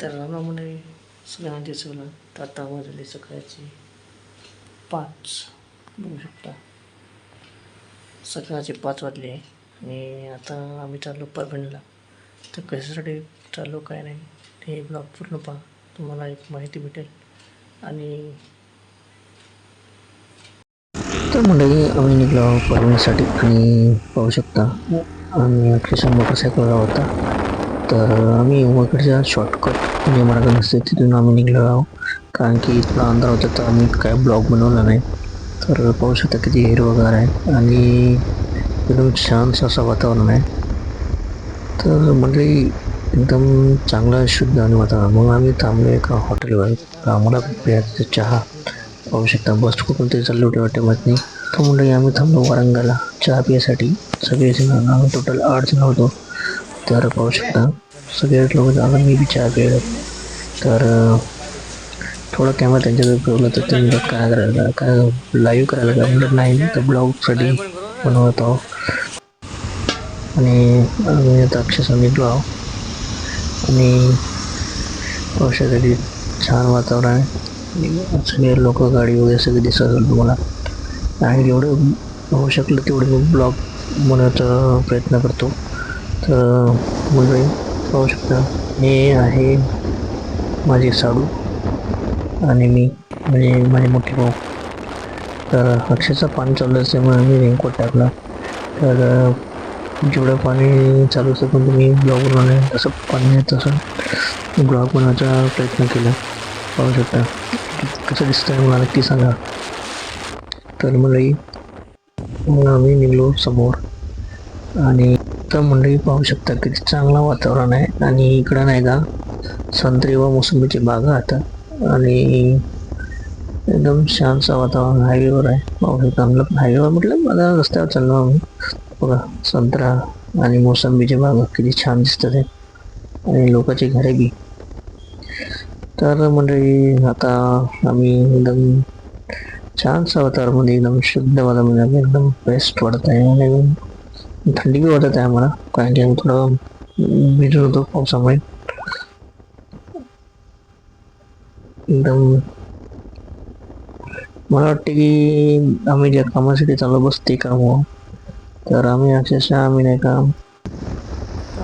तर रामामुने सगळ्यांना दिसवलं. तर आता वाजले सकाळचे पाच. बघू शकता. सकाळचे पाच वाजले आणि आता आम्ही चाललो परभणीला. तर कशासाठी चाललो काय नाही ते ब्लॉग पूर्ण पहा. तुम्हाला एक माहिती भेटेल. आणि तर मंडळी आम्ही निघलो परभणीसाठी. आणि पाहू शकता आम्ही अक्षरशः मोटरसायकलला होता तर आम्ही उमाकडच्या शॉर्टकट जे म्हणजे मार्ग नसते तिथून आम्ही निघलो आहोत. कारण की इथला अंधार होता तर आम्ही काय ब्लॉग बनवला नाही. तर पाहू शकता किती हिरवगार आहे. आणि एकदम छान असं वातावरण आहे. तर म्हणजे एकदम चांगलं शुद्ध आणि वातावरण. मग आम्ही थांबलो एका हॉटेलवर तर आम्हाला प्यायचा चहा. पाहू शकता बस कुठून ते चाललो होते वाटे माहीत नाही. तर म्हणजे आम्ही थांबलो वारंगाला चहा पियासाठी. सगळे आम्ही टोटल आठ जण होतो. तर पाहू शकता. सगळे लोक झालं मी विचार चहा तर थोडं थोडा कॅमेरा त्यांच्याकडे ठेवला तर ते म्हणतात काय करायला काय लाईव्ह करायला काय म्हणत नाही तर ब्लॉगसाठी बनवत आहो. आणि आम्ही आता अक्षरशः निघलो आहो. आणि पावसासाठी छान वातावरण आहे. सगळे लोक गाडी वगैरे सगळे दिसत असेल तुम्हाला. आणि जेवढं होऊ शकलं तेवढे मी ब्लॉग बनवण्याचा प्रयत्न करतो. तर मंडळी पाहू शकता हे आहे माझे साडू आणि मी म्हणजे माझे मोठे भाऊ. तर अक्षरशः पाणी चालू असल्यामुळे आम्ही रेनकोट टाकला. तर जेवढं पाणी चालू असतं पण तुम्ही ब्लॉग बनवणे तसं पाणी तसं ब्लॉग बनवायचा प्रयत्न केला. पाहू शकता. कसं दिसतंय मला नक्की सांगा. तर मलाही मग आम्ही निघलो समोर आणि तर मंडळी पाहू शकता किती चांगलं वातावरण आहे आणि इकडं नाही का संत्री व मोसंबीची बागा आता आणि एकदम शांत वातावरण हायवेवर आहे. पाहू शकता आम्हाला हायवेवर म्हटलं मला रस्त्यावर चाललो आम्ही. बघा संत्रा आणि मोसंबीची बागा किती छान दिसतात आणि लोकांची घरे बी तर मंडळी आता आम्ही एकदम छानसा वातावरणामध्ये एकदम शुद्ध वातावरण एकदम बेस्ट वाटत आहे आणि थंडी बी वाटत आहे आम्हाला. कारण की आम्ही थोडं भिजत होतो पावसामुळे. एकदम मला वाटते की आम्ही ज्या कामासाठी चालू बस ते काम हो. तर आम्ही अक्षरशः आम्ही नाही का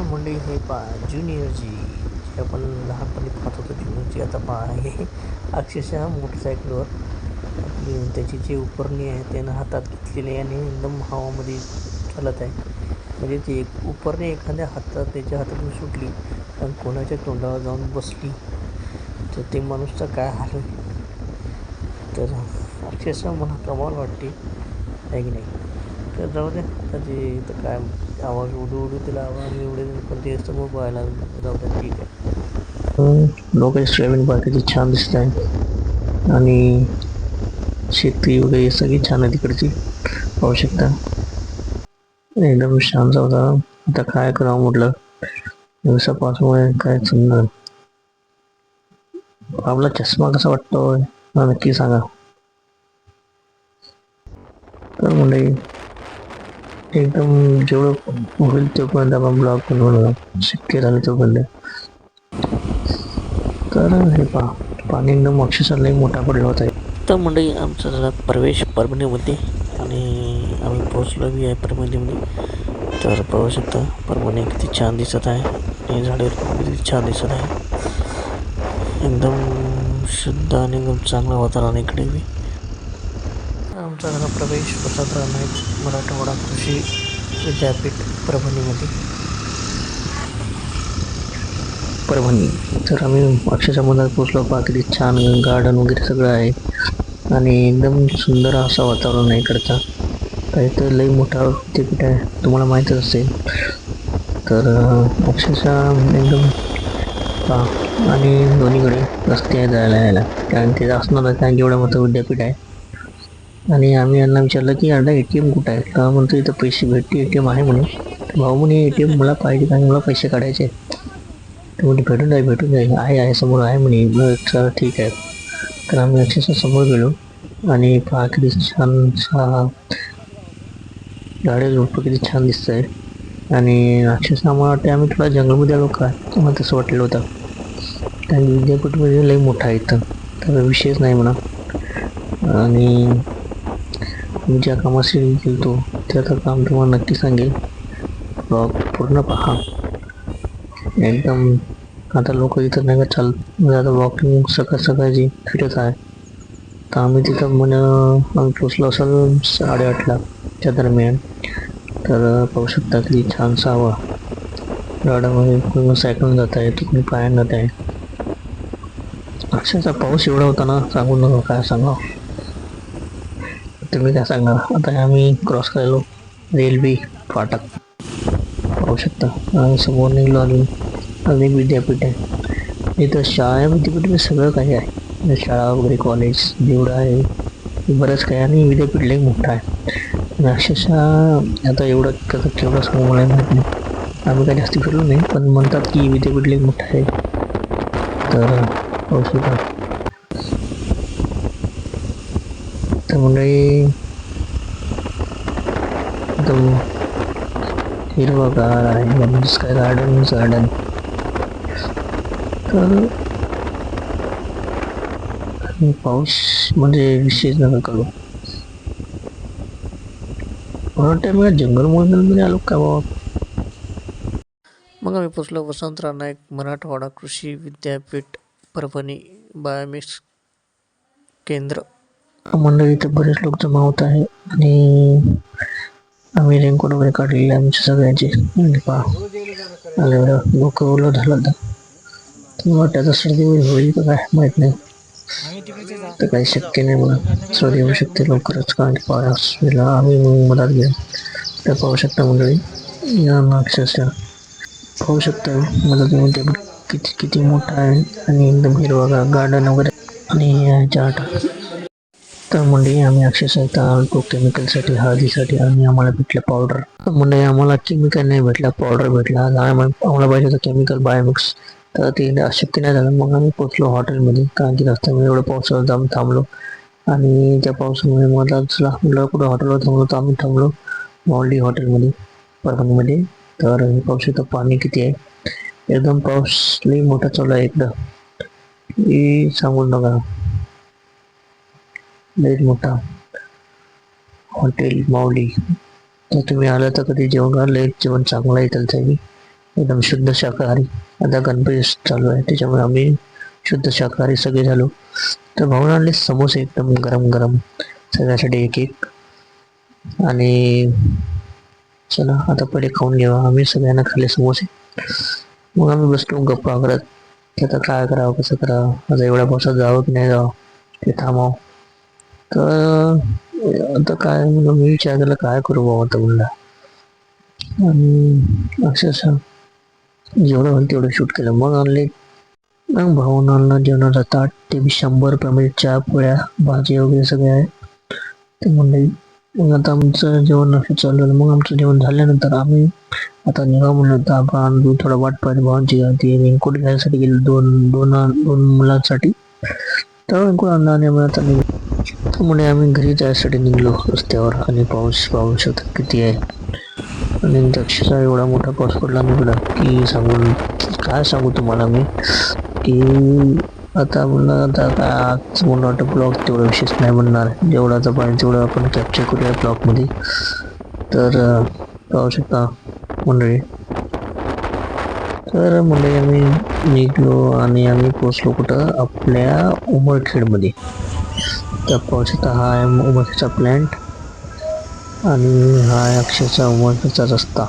मुंडे हे पा ज्युनियर जी जे आपण लहानपणी पाहत होतो ज्युनियरची आता पा हे अक्षरशः मोटरसायकलवर आपली त्याची जी उपरणी आहे त्यानं हातात घेतलेली आहे आणि एकदम हवामध्ये चालत आहे. म्हणजे ती एक उपरने एखाद्या हातात त्याच्या हातातून सुटली आणि कोणाच्या तोंडावर जाऊन बसली तर ते माणूसचा काय हाल होईल? तर अक्षरशः मला कमाल वाटते. आहे की नाही? तर जाऊ दे आता ते तर काय आवाज उडू उडू तिला आवाज एवढे पण ते समोर पाहायला जाऊ दे ठीक आहे. लोकांची स्ट्रेमिंग बाकीची छान दिसत आहे. आणि शेती वगैरे सगळी छान आहे तिकडची. पाहू शकता. एकदम शांत होता. आता काय करावं म्हटलं? दिवसापासून काय समजा आपला चष्मा कसा वाटतो नक्की सांगा. तर म्हणजे एकदम जेवढं होईल तोपर्यंत आपण ब्लॉग बनवणं शक्य झालं तोपर्यंत. तर हे पहा पाणी एकदम अक्षरशः लई मोठा पडला होता. तर म्हणजे आमचा जरा प्रवेश परभणीमध्ये आणि आम्ही पोहोचलो बी आहे परभणीमध्ये तर पाहू शकता परभणी किती छान दिसत आहे. आणि झाडे किती छान दिसत आहे. एकदम शुद्ध आणि एकदम चांगलं वातावरण इकडे बी. आमचा झाला प्रवेश प्रसाद नाईक मराठवाडा कृषी विद्यापीठ परभणीमध्ये. परभणी तर आम्ही अक्षरशः मधात पोचलो पहा किती छान गार्डन वगैरे सगळं आहे. आणि एकदम सुंदर असं वातावरण आहे इकडचं. तर इथं लई मोठा विद्यापीठ आहे. तुम्हाला माहीतच असेल. तर अक्षरशः एकदम पहा आणि दोन्हीकडे रस्ते आहे जायला यायला. कारण ते असणार कारण एवढं मोठं विद्यापीठ आहे. आणि आम्ही यांना विचारलं की यांना ए टी एम कुठं आहे? का म्हणतो इथं पैसे भेटते ए टी एम आहे म्हणून. तर भाऊ म्हणे ए टी एम मला पाहिजे कारण मला पैसे काढायचे आहेत. तर म्हणजे भेटून जाईल भेटून जाईल. आहे आहे समोर आहे म्हणे. सर ठीक आहे. तर आम्ही अक्षरशः समोर गेलो. आणि पहा किती छान छान झाडे झुडपं किती छान दिसत आहे आणि अक्षरशः आम्हाला वाटते आम्ही थोडा जंगलमध्ये आलो का? मला तसं वाटलं होतं. कारण विद्यापीठमध्ये म्हणजे लई मोठा आहे इथं. तर विषयच नाही म्हणा. आणि मी ज्या कामासाठी गेलतो त्याचं काम तुम्हाला नक्की सांगेल. ब्लॉग पूर्ण पहा. एकदम आता लोक इथं नाही का चाल म्हणजे आता वॉकिंग सकाळ सकाळची फिरत आहे. तर आम्ही तिथं म्हण आम्ही पोचलो असेल साडेआठला त्या दरम्यान. तर पाहू शकता की छानसा हवा. गाड्यामध्ये पूर्ण सायकल जात आहे तुम्ही पायान जात आहे. अक्षरशः पाऊस एवढा होता ना सांगू नका काय सांगा तुम्ही काय सांगा आता आम्ही क्रॉस करायलो रेल्वे फाटक. पाहू शकता आणि समोर निघलो अजून अनेक विद्यापीठ आहे. इथं शाळा विद्यापीठ सगळं काही आहे. शाळा वगैरे कॉलेज जेवढं आहे बरंच काही आणि विद्यापीठ लई मोठं आहे. अक्षरशः आता एवढं कसं केवढं सांगू मला माहीत नाही. आम्ही काही जास्त फिरलो नाही पण म्हणतात की विद्यापीठ लई मोठं आहे. तर पाहू तर मंडळी एकदम हिरवगार आहे म्हणजेच काय गार्डन गार्डन तर पाऊस म्हणजे विशेष नका करू. मला वाटतं मी जंगल आलो का बाबा? मग आम्ही पोचलो वसंतराव नाईक मराठवाडा कृषी विद्यापीठ परभणी बायोमिक्स केंद्र. मंडळी इथे बरेच लोक जमा होत आहे आणि आम्ही रेनकोट वगैरे काढलेले आमचे सगळ्यांचे. पहा. ओलं झालं तर वाटतं सर्दी होईल का काय? माहीत नाही. तर काही शक्य नाही मला सर्दी येऊ शकते लवकरच कारण पाऊस आम्ही मग मधात गेलो तर पाहू शकता मंडळी या अक्षरशः पाहू शकता मला ते किती किती मोठा आहे आणि एकदम हिरवा गार्डन वगैरे आणि ह्याच्या आठ तर म्हणजे आम्ही अक्षरशः इथं आलतो केमिकलसाठी हळदीसाठी आणि आम्हाला भेटलं पावडर म्हणजे आम्हाला केमिकल नाही भेटला पावडर भेटला. आम्हाला आम्हाला पाहिजे होतं केमिकल बायोमिक्स तर ते अशक्य नाही झालं. मग आम्ही पोचलो हॉटेलमध्ये. कारण की रस्त्यामध्ये एवढं पावसाळ्यात आम्ही थांबलो. आणि त्या पावसामुळे मला चला म्हटलं कुठं हॉटेलवर थांबलो तर आम्ही थांबलो मॉल्डी हॉटेलमध्ये परभणीमध्ये. तर हे पाऊस इथं पाणी किती आहे? एकदम पाऊस लई मोठा चालू आहे एकदम सांगू नका. लईच मोठा हॉटेल माऊली तर तुम्ही आलं तर कधी जेवण लईच जेवण चांगलं आहे त्याचं एकदम शुद्ध शाकाहारी. आता गणपती चालू आहे त्याच्यामुळे आम्ही शुद्ध शाकाहारी सगळे झालो. तर भाऊन आणले समोसे एकदम गरम गरम. सगळ्यासाठी एक एक. आणि चला आता पहिले खाऊन घेऊ. आम्ही सगळ्यांना खाल्ले समोसे. मग आम्ही बसलो गप्पा करत की आता काय करावं कसं करावं? आता एवढ्या पावसात जावं की नाही जावं? ते थांबावं. तर आता काय म्हणलं मी विचार केला काय करू बाबा आता म्हणला आणि अक्षरशः जेवढं होईल तेवढं शूट केलं. मग आणले मग भाऊन आणलं जेवणाचा ताट. ते बी शंभर रुपयामध्ये म्हणजे चहा पोळ्या भाजी वगैरे सगळे आहे. ते म्हणले मग आता आमचं जेवण असं चालू झालं. मग आमचं जेवण झाल्यानंतर आम्ही आता निघा म्हणलं तर आपण दूध थोडं वाट पाहिजे भावांची ती रेनकोट घ्यायसाठी गेलो दोन दोन दोन मुलांसाठी. तर रेनकोट आणला आणि आम्ही आता निघलो. म्हणे आम्ही घरी जायसाठी निघलो रस्त्यावर आणि पाऊस पाहू शकतो किती आहे. आणि दक्षचा एवढा मोठा पाऊस पडला निघला की सांगून काय सांगू तुम्हाला मी? की आता म्हणलं आता काय आज मला वाटतं ब्लॉग तेवढं विशेष नाही म्हणणार. जेवढाचं पाहिजे तेवढं आपण कॅप्चर करूया ब्लॉगमध्ये तर पाहू शकता मंडळी. तर मंडळी आम्ही निघलो आणि आम्ही पोचलो कुठं? आपल्या उमरखेडमध्ये. तर पाहू शकता हा आहे उमरखेडचा प्लॅन्ट आणि हा आहे अक्षरचा उमरखेडचा रस्ता.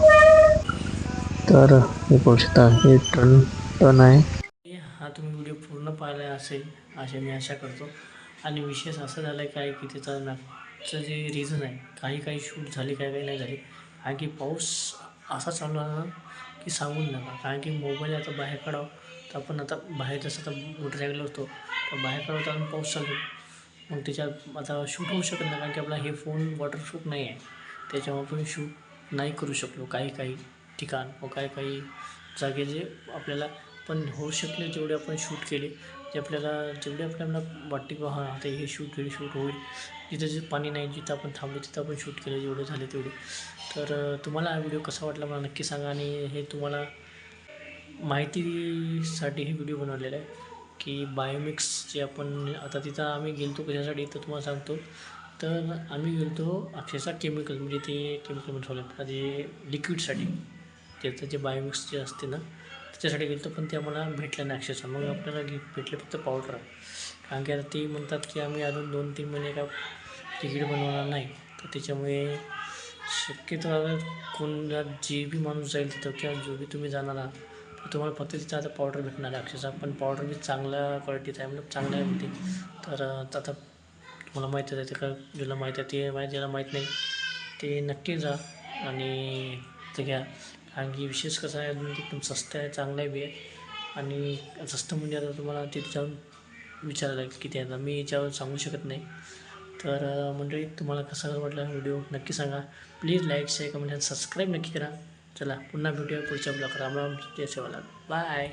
तर हे पाहू शकता हे टर्न टर्न आहे. हा तुम्ही व्हिडिओ पूर्ण पाहिला असेल असे मी आशा करतो. आणि विशेष असं झालं काय की त्याचा मॅपचं जे रिझन आहे काही काही शूट झाली काही काही नाही झाली. कारण की पाऊस असा चालू आला की सांगून नका. कारण की मोबाईल आता बाहेर काढावं. तर आपण आता बाहेर जसं आता मोटरसायकल असतो तर बाहेर काढावं तर आपण पाऊस चालू मग त्याच्यात आता शूट होऊ शकत नाही कारण की आपला हे फोन वॉटरप्रूफ नाही आहे. त्याच्यामुळे आपण शूट नाही करू शकलो. काही काही ठिकाण व काही काही जागे जे आपल्याला पण होऊ शकले जेवढे आपण शूट केले. जे आपल्याला जेवढे आपल्याला वाटते की हां आता हे शूट केले शूट होईल. जिथे जे पाणी नाही जिथं आपण थांबलो तिथं आपण शूट केले जेवढे झाले तेवढे. तर तुम्हाला हा व्हिडिओ कसा वाटला मला नक्की सांगा आणि हे तुम्हाला माहितीसाठी हे व्हिडिओ बनवलेला आहे. की बायोमिक्स जे आपण आता तिथं आम्ही गेलतो कशासाठी तर तुम्हाला सांगतो. तर आम्ही गेलो होतो अक्षरशः केमिकल म्हणजे ते केमिकल म्हणजे आपलं जे लिक्विडसाठी त्याचं जे बायोमिक्स जे असते ना त्याच्यासाठी गेलतो पण ते आम्हाला भेटलं नाही अक्षरशः. मग आपल्याला भेटले फक्त पावडर कारण की आता ते म्हणतात की आम्ही अजून दोन तीन महिने का तिकीट बनवणार नाही. तर त्याच्यामुळे शक्यतो कोण जे बी माणूस जाईल तिथं किंवा जो बी तुम्ही जाणार आहात तुम्हाला फक्त तिथं आता पावडर भेटणार आहे अक्षरशः पण पावडर बी चांगल्या क्वालिटीचं आहे म्हणजे चांगलं आहे म्हणते. तर आता तुम्हाला माहीतच आहे ते का ज्याला माहीत आहे ते माहीत ज्याला माहीत नाही ते नक्की जा आणि ते घ्या. कारण की विशेष कसं आहे म्हणजे एकदम स्वस्त आहे चांगलं आहे बी आहे. आणि स्वस्त म्हणजे आता तुम्हाला तिथे जाऊन विचारायला लागेल किती आहे. आता मी याच्यावर सांगू शकत नाही. तर म्हणजे मंडळी तुम्हाला कसा वाटला व्हिडिओ नक्की सांगा. प्लीज लाईक शेअर कमेंट आणि सबस्क्राईब नक्की करा. चला पुन्हा भेटूया पुढच्या ब्लॉग राम राम जय सेवालाल बाय.